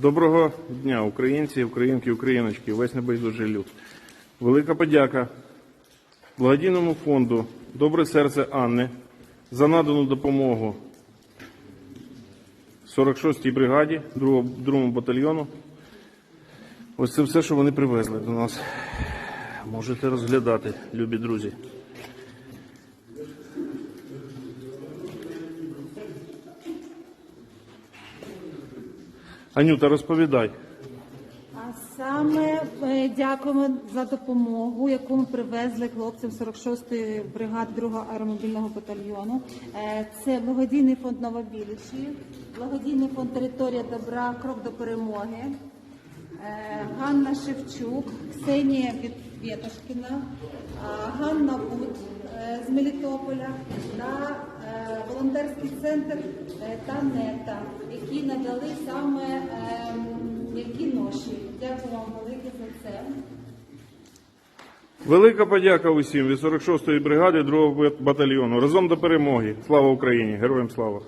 Доброго дня, українці, українки, україночки, весь небайдужий люд. Велика подяка благодійному фонду Добре серце Анни за надану допомогу 46-й бригаді, 2-му батальйону. Ось це все, що вони привезли до нас. Можете розглядати, любі друзі. Анюта, розповідай. А саме е, дякуємо за допомогу, яку ми привезли хлопцям 46-ї бригади 2-го аеромобільного батальйону. Е, Це благодійний фонд Новобілічі, благодійний фонд Територія добра, крок до перемоги. Е, Ганна Шевчук, Ксенія Вєтошкіна, Ганна е, з Мелітополя та волонтерський центр е, Танета, які надали саме е, м'які ноші. Дякую вам велике за це. Велика подяка усім від 46-ї бригади 2-го батальйону. Разом до перемоги. Слава Україні! Героям слава!